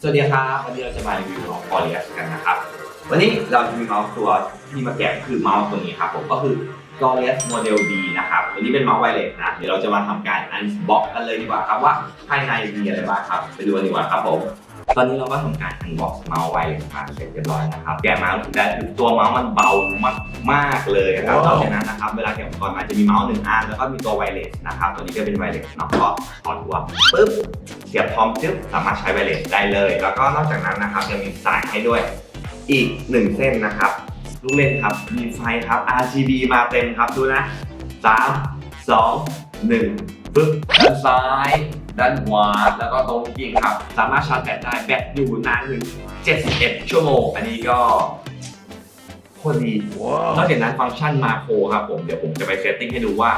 สวัสดีครับวันนี้เราจะมารีวิวของ p o l y a s กันนะครับ วันนี้เราจะมีเมาส์ตัวที่มาแกะคือเมาส์ตัวนี้ครับผมก็คือ g o r i a s Model D นะครับวันนี้เป็นเมาส์ไวเลสนะเดี๋ยวเราจะมาทำการอันบ็อกกันเลยดีกว่าครับว่าภายในมีอะไรบ้างครับ ไปดูกันดีกว่าครับผม ตอนนี้เราก็ทำการ unbox เมาส์ไวเลสมาเสร็จเรียบร้อยนะครับ แกะมาถึงได้คือตัวเมาส์มันเบามากมากๆเลยครับนอกจากนั้นนะครับเวลาแกะอุปกรณ์มาจะมีเมาส์หนึ่งอันแล้วก็มีตัวไวเลสนะครับตัวนี้ก็เป็นไวเลสเนาะก็ถอดหัวปึ๊บเสียบพร้อมจึ๊บสามารถใช้ไวเลสได้เลย แล้วก็นอกจากนั้นนะครับยังมีสายให้ด้วยอีกหนึ่งเส้นนะครับลูกเล่นครับมีไฟครับ RGB มาเต็มครับดูนะสามสองหนึ่งปึ๊บด้านซ้าย ด้านขวาแล้วก็ตรงกิ่งครับ สามารถชาร์จแบตได้แบตอยู่นานถึง 71 ชั่วโมง อันนี้ก็โคตรดีนอกจากนั้นฟังก์ชันมาโครครับผม เดี๋ยวผมจะไปเซตติ้งให้ดูว่า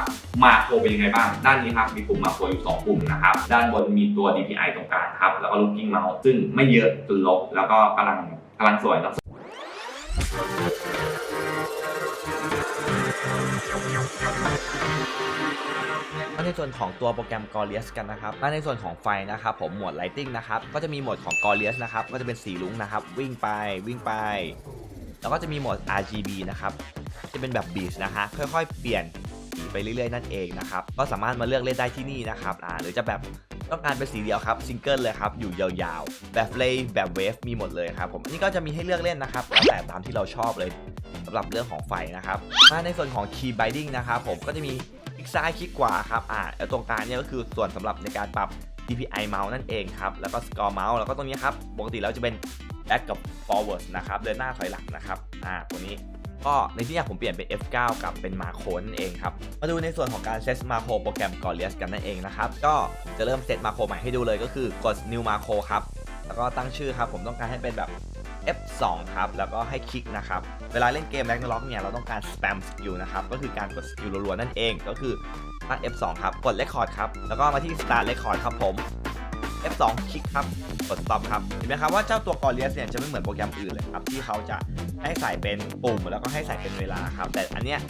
มาโครเป็นยังไงบ้าง ด้านนี้ครับ มีปุ่มมาโครอยู่ 2 ปุ่มนะครับ ด้านบนมีตัว DPI ตรงกลางครับ แล้วก็ looking mouse ซึ่งไม่เยอะจนลบ แล้วก็กำลังกำลังสวยเนอะ ในส่วนของตัวโปรแกรม g o r i u s กันนะครับมาในส่วนของไฟนะครับผมโหมด Lighting นะครับก็จะมีโหมดของ g o r i u s นะครับก็จะเป็นสีรุ้งนะครับวิ่งไปวิ่งไป แล้วก็จะมีโหมด RGB นะครับจะเป็นแบบ Beach นะฮะค่อย ๆ เปลี่ยนสีไปเรื่อยๆนั่นเองนะครับก็สามารถมาเลือกเล่นได้ที่นี่นะครับอ่าหรือจะแบบต้องการเป็นสีเดียวครับซิงเกิลเลยครับอยู่ยาวๆ แบบเลย์แบบเวฟมีหมดเลยครับผมอันนี้ก็จะมีให้เลือกเล่นนะครับแล้วแต่ตามที่เราชอบเลยสำหรับเรื่องของไฟนะครับมาในส่วนของ Key Binding นะครับผมก็จะมี ลิกซ้ายคลิกขวาครับอ่าตรงกลางเนี่ยก็คือส่วนสำหรับในการปรับ DPI เมาส์นั่นเองครับแล้วก็ Score เมาส์แล้วก็ตรงนี้ครับปกติแล้วจะเป็น back กับ forward นะครับเดินหน้าถอยหลังนะครับอ่าตัวนี้ก็ในที่นี้ผมเปลี่ยนเป็น F9 กับเป็นมาโคนั่นเองครับ มาดูในส่วนของการเซตมาโคโปรแกรม g o r i u s กันนั่นเองนะครับ ก็จะเริ่มเซตมาโคใหม่ให้ดูเลยก็คือกด new macro ครับ แล้วก็ตั้งชื่อครับ ผมต้องการให้เป็นแบบ F2 ครับ แล้วก็ให้คลิกนะครับ เวลาเล่นเกม Ragnarok เนี่ยเราต้องการ spam skill นะครับ ก็คือการกดสกิลรัวๆนั่นเอง ก็คือตั้ง F2 ครับ กด record ครับ แล้วก็มาที่ start record ครับผม F2 คลิกครับ กด stop ครับ เห็นไหมครับว่าเจ้าตัว g o r i u s เนี่ยจะไม่เหมือนโปรแกรมอื่นเลยครับ ที่เขาจะให้ใส่เป็นปุ่มแล้วก็ให้ใส่เป็นเวลาครับ แต่อันเนี้ย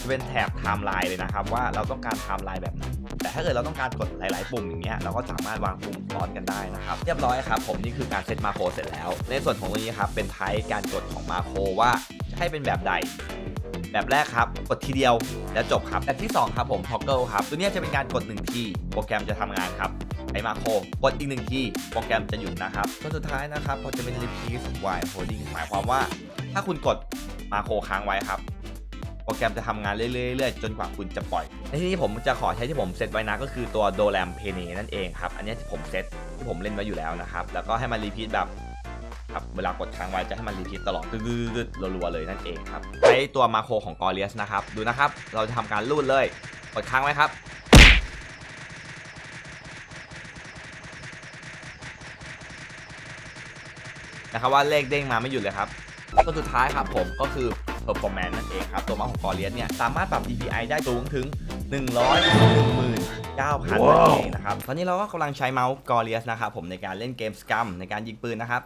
จะเป็นแถบ timeline เลยนะครับ ว่าเราต้องการ timeline แบบไหนแต่ถ้าเกิดเราต้องการกดหลาย ๆ ปุ่มอย่างเงี้ยเราก็สามารถวางปุ่มซ้อนกันได้นะครับ เรียบร้อยครับ ผมนี่คือการเซตมาโครเสร็จแล้ว ในส่วนของตรงนี้ครับเป็นไทป์การกดของมาโครว่าจะให้เป็นแบบใดแบบแรกครับ กดทีเดียวแล้วจบครับ แบบที่ 2 ครับผม toggle ครับ ตัวนี้จะเป็นการกด 1 ทีโปรแกรมจะทำงานครับไอมาโครกดอีก1ทีโปรแกรมจะหยุดนะครับส่วนสุดท้ายนะครับพอจะเป็น repeat while holding หมายความว่า ถ้าคุณกดมาโครค้างไว้ครับ รแกรมจะทำงานเรื่อยๆจนกว่าคุณจะปล่อย ในที่นี้ผมจะขอใช้ที่ผมเซตไว้นะก็คือตัว d o r a m p e n e นั่นเองครับ อันนี้ที่ผมเซตที่ผมเล่นไว้อยู่แล้วนะครับ แล้วก็ให้มันรีพีทแบบครับเวลากดค้างไว้จะให้มันรีพีทตลอดดืดๆรัวๆเลยนั่นเองครับใช้ตัวมาโครของ g o r i u s นะครับ ดูนะครับ เราจะทำการรูดเลย กดค้างไว้ครับนะครับว่าเลขเด้งมาไม่หยุดเลยครับตัวสุดท้ายครับผมก็คือ performance นั่นเองครับ ตัวมาของ g o r i u s เนี่ยสามารถปรับ DPI ได้สูงถึง119,000นั่นเองนะครับ ตอนนี้เราก็กำลังใช้เมาส์ g o r i u s นะครับผมในการเล่นเกม Scum ในการยิงปืนนะครับ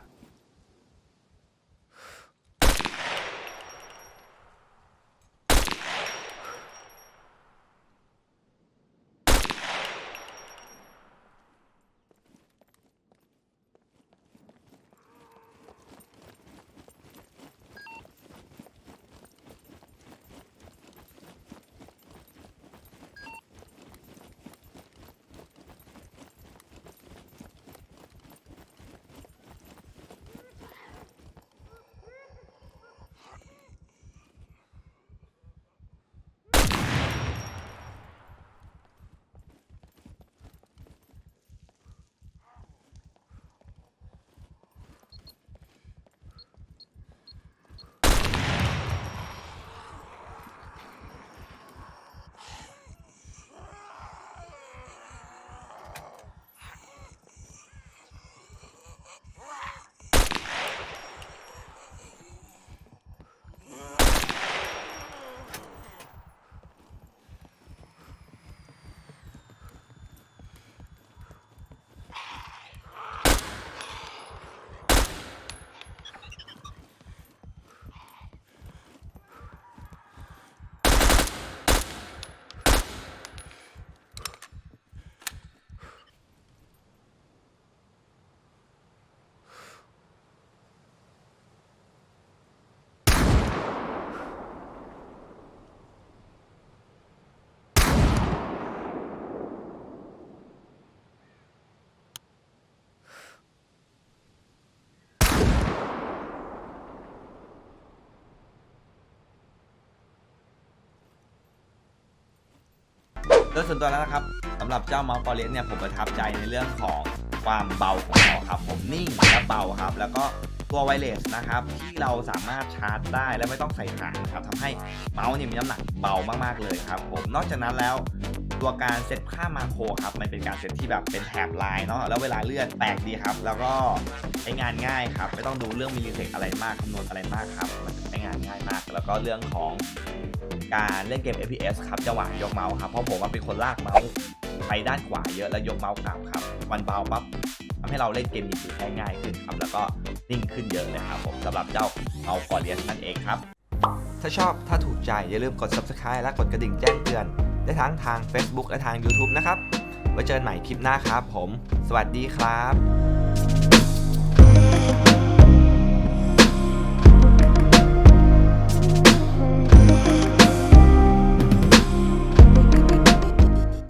โดยส่วนตัวแล้วนะครับสำหรับเจ้าเมาส์ฟอเลสเนี่ยผมประทับใจในเรื่องของความเบาของเขาครับ ผมนิ่งและเบาครับ แล้วก็ตัวไวเลสนะครับ ที่เราสามารถชาร์จได้และไม่ต้องใส่ถ่านครับทำให้เมาส์เนี่ยมีน้ำหนักเบามากๆเลยครับ ผมนอกจากนั้นแล้ว ตัวการเซตค่ามาโครครับมันเป็นการเซตที่แบบเป็นแถบลายเนาะแล้วเวลาเลื่อนแปลกดีครับ แล้วก็ใช้งานง่ายครับ ไม่ต้องดูเรื่องมิลลิเซกอะไรมากคำนวณอะไรมากครับมันใช้งานง่ายมาก แล้วก็เรื่องของการเล่นเกม FPS ครับจังหวะยกเมาส์ครับเพราะผมเป็นคนลากเมาส์ไปด้านขวาเยอะแล้วยกเมาส์กลับครับวันเบาปั๊บทำให้เราเล่นเกมยิงปืนได้ง่ายขึ้นครับแล้วก็นิ่งขึ้นเยอะเลยครับผมสำหรับเจ้าเมาส์ฟอร์เรียสนั่นเองครับ ถ้าชอบถ้าถูกใจอย่าลืมกด subscribe และกดกระดิ่งแจ้งเตือน ได้ทั้งทาง Facebook และทาง YouTube นะครับ ไว้เจอกันใหม่คลิปหน้าครับผม สวัสดีครับ